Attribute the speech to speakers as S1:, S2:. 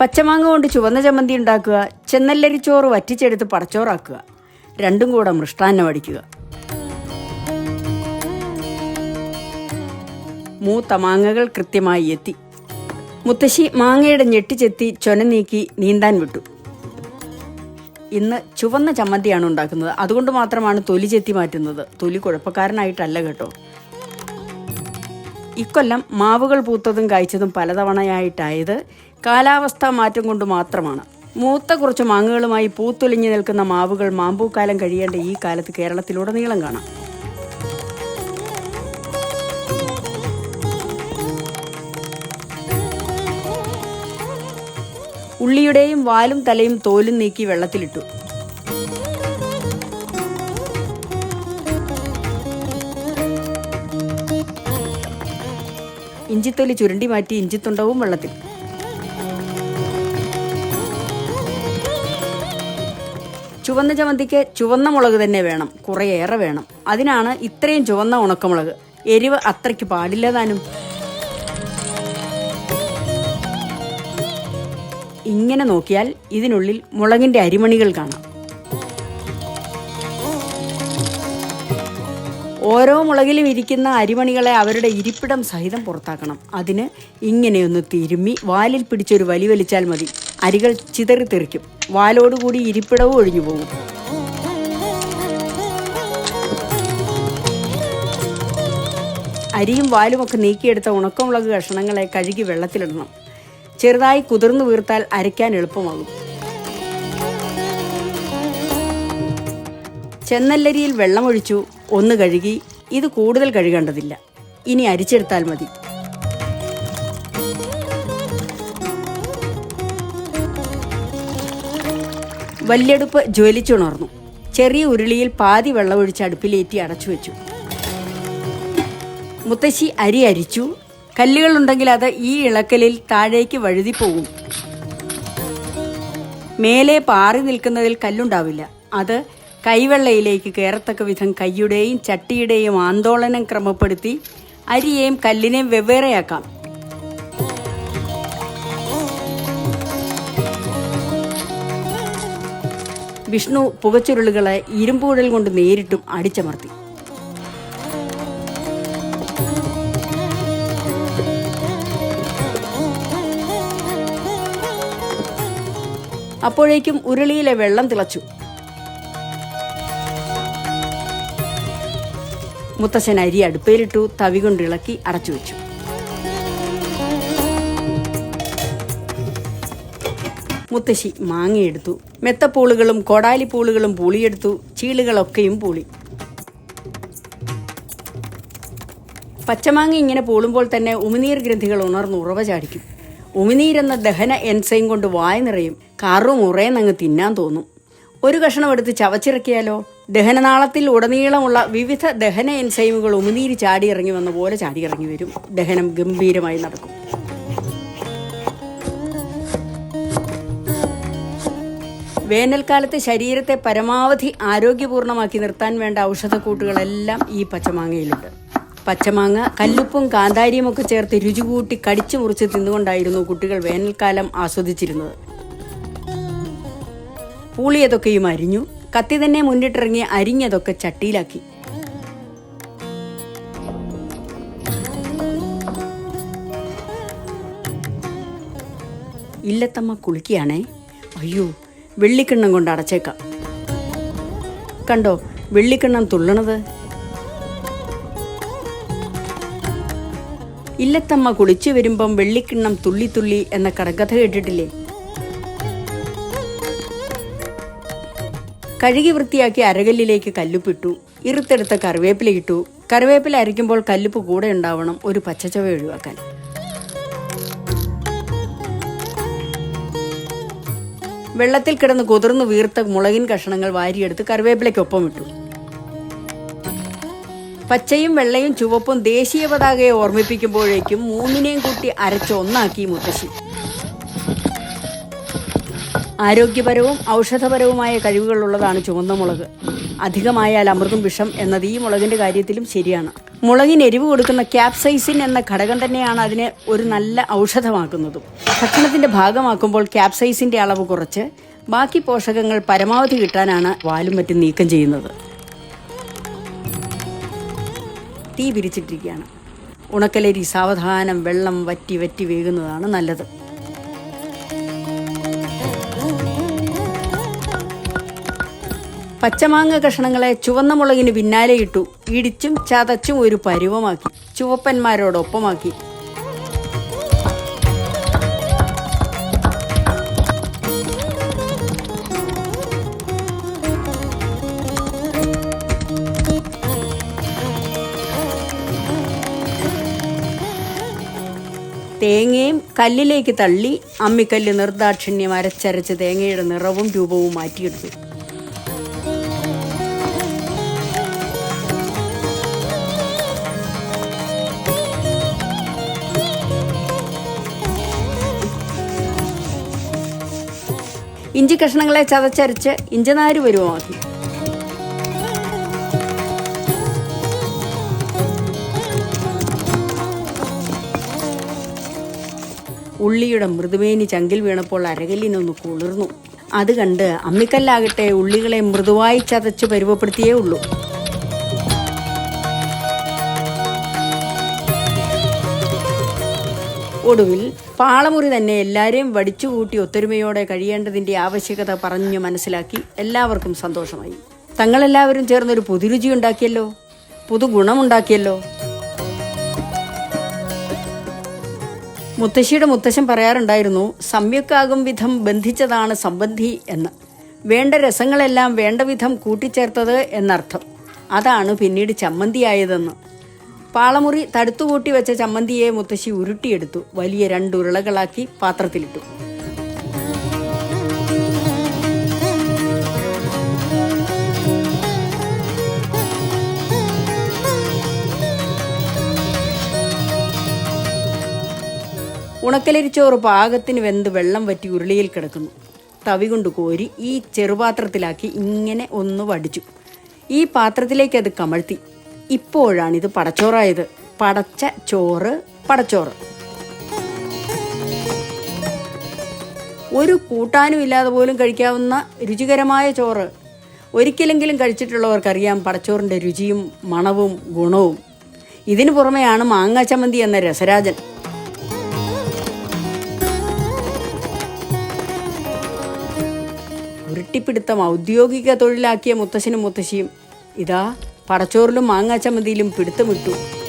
S1: പച്ചമാങ്ങ കൊണ്ട് ചുവന്ന ചമ്മന്തി ഉണ്ടാക്കുക ചെന്നല്ലരിച്ചോറ് വറ്റിച്ചെടുത്ത് പടച്ചോറാക്കുക. രണ്ടും കൂടെ മൃഷ്ടാന്നം അടിക്കുക മൂത്ത മാങ്ങകൾ കൃത്യമായി എത്തി. മുത്തശ്ശി മാങ്ങയുടെ ഞെട്ടിച്ചെത്തി ചൊന നീക്കി നീന്താൻ വിട്ടു. ഇന്ന് ചുവന്ന ചമ്മന്തിയാണ് ഉണ്ടാക്കുന്നത്. അതുകൊണ്ട് മാത്രമാണ് തൊലി ചെത്തി മാറ്റുന്നത്. തൊലി കുഴപ്പക്കാരനായിട്ടല്ല കേട്ടോ. ഇക്കൊല്ലം മാവുകൾ പൂത്തതും കായ്ച്ചതും പലതവണയായിട്ടായത് കാലാവസ്ഥാ മാറ്റം കൊണ്ട് മാത്രമാണ്. മൂത്ത കുറച്ച് മാങ്ങകളുമായി പൂത്തൊലിഞ്ഞു നിൽക്കുന്ന മാവുകൾ മാമ്പൂക്കാലം കഴിയേണ്ട ഈ കാലത്ത് കേരളത്തിലുടനീളം കാണാം. ഉള്ളിയുടെയും വാലും തലയും തോലും നീക്കി വെള്ളത്തിലിട്ടു. ഇഞ്ചിത്തൊലി ചുരുണ്ടി മാറ്റി ഇഞ്ചിത്തുണ്ടവും വെള്ളത്തിൽ. ചുവന്ന ചമ്മന്തിക്ക് ചുവന്ന മുളക് തന്നെ വേണം. കുറേയേറെ വേണം. അതിനാണ് ഇത്രയും ചുവന്ന ഉണക്കമുളക്. എരിവ് അത്രയ്ക്ക് പാടില്ല താനും. ഇങ്ങനെ നോക്കിയാൽ ഇതിനുള്ളിൽ മുളകിന്റെ അരിമണികൾ കാണാം. ഓരോ മുളകിലും ഇരിക്കുന്ന അരിമണികളെ അവരുടെ ഇരിപ്പിടം സഹിതം പുറത്താക്കണം. അതിന് ഇങ്ങനെയൊന്ന് തിരുമ്മി വാലിൽ പിടിച്ചൊരു വലി വലിച്ചാൽ മതി. അരികൾ ചിതറി ചിതറിത്തെറിക്കും വാലോടുകൂടി ഇരിപ്പിടവും ഒഴിഞ്ഞു പോകും. അരിയും വാലുമൊക്കെ നീക്കിയെടുത്ത ഉണക്കമുളക് കഷണങ്ങളെ കഴുകി വെള്ളത്തിലിടണം. ചെറുതായി കുതിർന്നു വീർത്താൽ അരയ്ക്കാൻ എളുപ്പമാകും. ചെന്നല്ലരിയിൽ വെള്ളമൊഴിച്ചു ഒന്ന് കഴുകി ഇത് കൂടുതൽ കഴുകേണ്ടതില്ല. ഇനി അരിച്ചെടുത്താൽ മതി. വല്യടുപ്പ് ജ്വലിച്ചുണർന്നു. ചെറിയ ഉരുളിയിൽ പാതി വെള്ളമൊഴിച്ച് അടുപ്പിലേറ്റി അടച്ചു വെച്ചു. മുത്തശ്ശി അരി അരിച്ചു. കല്ലുകളുണ്ടെങ്കിൽ അത് ഈ ഇളക്കലിൽ താഴേക്ക് വഴുതി പോകും. മേലെ പാറി നിൽക്കുന്നതിൽ കല്ലുണ്ടാവില്ല. അത് കൈവെള്ളയിലേക്ക് കയറത്തക്ക വിധം കൈയുടെയും ചട്ടിയുടെയും ആന്തോളനം ക്രമപ്പെടുത്തി അരിയെയും കല്ലിനെയും വെവ്വേറെയാക്കാം. വിഷ്ണു പുകച്ചുരുളുകളെ ഇരുമ്പുഴൽ കൊണ്ട് നേരിട്ടും അടിച്ചമർത്തി. അപ്പോഴേക്കും ഉരുളിയിലെ വെള്ളം തിളച്ചു. മുത്തശ്ശൻ അരി അടുപ്പയിലിട്ടു തവി കൊണ്ട് ഇളക്കി അടച്ചു വെച്ചു മുത്തശ്ശി മാങ്ങയെടുത്തു. മെത്തപ്പൂളുകളും കൊടാലിപ്പൂളുകളും പൂളിയെടുത്തു. ചീളുകളൊക്കെയും പൂളി. പച്ചമാങ്ങ ഇങ്ങനെ പൂളുമ്പോൾ തന്നെ ഉമിനീർ ഗ്രന്ഥികൾ ഉണർന്ന് ഉറവ ചാടിക്കും. ഉമിനീരെന്ന ദഹന എൻസൈം കൊണ്ട് വായ നിറയും. കറും ഉറയെന്നങ്ങ് തിന്നാൻ തോന്നും. ഒരു കഷണം എടുത്ത് ചവച്ചിറക്കിയാലോ? ദഹനനാളത്തിൽ ഉടനീളമുള്ള വിവിധ ദഹന എൻസൈമുകൾ ഉമിനീര് ചാടിയിറങ്ങി വന്ന പോലെ ചാടിയിറങ്ങി വരും. ദഹനം ഗംഭീരമായി നടക്കും. വേനൽക്കാലത്ത് ശരീരത്തെ പരമാവധി ആരോഗ്യപൂർണമാക്കി നിർത്താൻ വേണ്ട ഔഷധക്കൂട്ടുകളെല്ലാം ഈ പച്ചമാങ്ങയിലുണ്ട്. പച്ചമാങ്ങ കല്ലുപ്പും കാന്താരിയും ഒക്കെ ചേർത്ത് രുചി കൂട്ടി കടിച്ചു മുറിച്ച് തിന്നുകൊണ്ടായിരുന്നു കുട്ടികൾ വേനൽക്കാലം ആസ്വദിച്ചിരുന്നത്. പൂളിയതൊക്കെയും അരിഞ്ഞു. കത്തി തന്നെ മുന്നിട്ടിറങ്ങി അരിഞ്ഞതൊക്കെ ചട്ടിയിലാക്കി. ഇല്ലത്തമ്മ കുളിക്കുകയാണേ. അയ്യോ വെള്ളിക്കിണ്ണം കൊണ്ട് അടച്ചേക്കാം. കണ്ടോ വെള്ളിക്കിണ്ണം തുള്ളണത്? ഇല്ലത്തമ്മ കുളിച്ചു വരുമ്പം വെള്ളിക്കിണ്ണം തുള്ളി തുള്ളി എന്ന കടകഥ കേട്ടിട്ടില്ലേ? കഴുകി വൃത്തിയാക്കി അരകല്ലിലേക്ക് കല്ലുപ്പിട്ടു. ഇറുത്തെടുത്ത കറിവേപ്പില ഇട്ടു. കറിവേപ്പില അരയ്ക്കുമ്പോൾ കല്ലുപ്പ് കൂടെ ഉണ്ടാവണം ഒരു പച്ചച്ചവ ഒഴിവാക്കാൻ. വെള്ളത്തിൽ കിടന്ന് കുതിർന്ന് വീർത്ത മുളകിൻ കഷണങ്ങൾ വാരിയെടുത്ത് കറിവേപ്പിലയ്ക്കൊപ്പം ഇട്ടു. പച്ചയും വെള്ളയും ചുവപ്പും ദേശീയ പതാകയെ ഓർമ്മിപ്പിക്കുമ്പോഴേക്കും മൂന്നിനെയും കൂട്ടി അരച്ച് ഒന്നാക്കി മുത്തശ്ശി. ആരോഗ്യപരവും ഔഷധപരവുമായ കഴിവുകളുള്ളതാണ് ചുവന്ന മുളക്. അധികമായാൽ അമൃതും വിഷം എന്നത് ഈ മുളകിന്റെ കാര്യത്തിലും ശരിയാണ്. മുളകിന് എരിവ് കൊടുക്കുന്ന ക്യാപ്സൈസിൻ എന്ന ഘടകം തന്നെയാണ് അതിനെ ഒരു നല്ല ഔഷധമാക്കുന്നതും. ഭക്ഷണത്തിന്റെ ഭാഗമാക്കുമ്പോൾ ക്യാപ്സൈസിന്റെ അളവ് കുറച്ച് ബാക്കി പോഷകങ്ങൾ പരമാവധി കിട്ടാനാണ് വാലും മറ്റും നീക്കം ചെയ്യുന്നത്. തീ പിരിച്ചിട്ടിരിക്കുകയാണ് ഉണക്കലരി സാവധാനം വെള്ളം വറ്റി വറ്റി വേകുന്നതാണ് നല്ലത്. പച്ചമാങ്ങ കഷണങ്ങളെ ചുവന്ന മുളകിന് പിന്നാലെ ഇട്ടു. ഇടിച്ചും ചതച്ചും ഒരു പരുവമാക്കി. ചുവപ്പന്മാരോടൊപ്പമാക്കി. തേങ്ങയും കല്ലിലേക്ക് തള്ളി അമ്മിക്കല്ല് നിർദാക്ഷിണ്യം അരച്ചരച്ച് തേങ്ങയുടെ നിറവും രൂപവും മാറ്റിയെടുത്തു. ഇഞ്ചി കഷ്ണങ്ങളെ ചതച്ചരച്ച് ഇഞ്ചനാര് മതി ഉള്ളിയുടെ മൃദുവേനി ചങ്കിൽ വീണപ്പോൾ അരകല്ലിനൊന്ന് കുളിർന്നു. അത് കണ്ട് അമ്മിക്കല്ലാകട്ടെ ഉള്ളികളെ മൃദുവായി ചതച്ച് പരുവപ്പെടുത്തിയേ ഉള്ളൂ. ഒടുവിൽ പാളമുറി തന്നെ എല്ലാവരെയും വടിച്ചുകൂട്ടി ഒത്തൊരുമയോടെ കഴിയേണ്ടതിന്റെ ആവശ്യകത പറഞ്ഞു മനസ്സിലാക്കി എല്ലാവർക്കും സന്തോഷമായി. തങ്ങളെല്ലാവരും ചേർന്നൊരു പുതുരുചി ഉണ്ടാക്കിയല്ലോ? പുതുഗുണമുണ്ടാക്കിയല്ലോ? മുത്തശ്ശിയുടെ മുത്തശ്ശൻ പറയാറുണ്ടായിരുന്നു സമ്യക്കാകും വിധം ബന്ധിച്ചതാണ് സംബന്ധി എന്ന്. വേണ്ട രസങ്ങളെല്ലാം വേണ്ട വിധം കൂട്ടിച്ചേർത്തത് എന്നർത്ഥം. അതാണ് പിന്നീട് ചമ്മന്തിയായതെന്ന്. പാളമുറി തടുത്തുകൂട്ടി വെച്ച ചമ്മന്തിയെ മുത്തശ്ശി ഉരുട്ടിയെടുത്തു. വലിയ രണ്ട് ഉരുളകളാക്കി പാത്രത്തിലിട്ടു. ഉണക്കലരിച്ചോറ് പാകത്തിന് വെന്ത് വെള്ളം വറ്റി ഉരുളിയിൽ കിടക്കുന്നു. തവി കൊണ്ട് കോരി ഈ ചെറുപാത്രത്തിലാക്കി ഇങ്ങനെ ഒന്ന് വടിച്ചു. ഈ പാത്രത്തിലേക്ക് അത് കമഴ്ത്തി. ഇപ്പോഴാണിത് പടച്ചോറായത്. പടച്ച ചോറ് പടച്ചോറ്. ഒരു കൂട്ടാനും ഇല്ലാതെ പോലും കഴിക്കാവുന്ന രുചികരമായ ചോറ് ഒരിക്കലെങ്കിലും കഴിച്ചിട്ടുള്ളവർക്കറിയാം പടച്ചോറിന്റെ രുചിയും മണവും ഗുണവും. ഇതിനു പുറമെയാണ് മാങ്ങ ചമ്മന്തി എന്ന രസരാജൻ. ഉരുട്ടിപ്പിടുത്തം ഔദ്യോഗിക തൊഴിലാക്കിയ മുത്തശ്ശനും മുത്തശ്ശിയും ഇതാ പടച്ചോറിലും മാങ്ങാച്ചമ്മതിയിലും ചമ്മന്തിയിലും പിടുത്തമിട്ടു.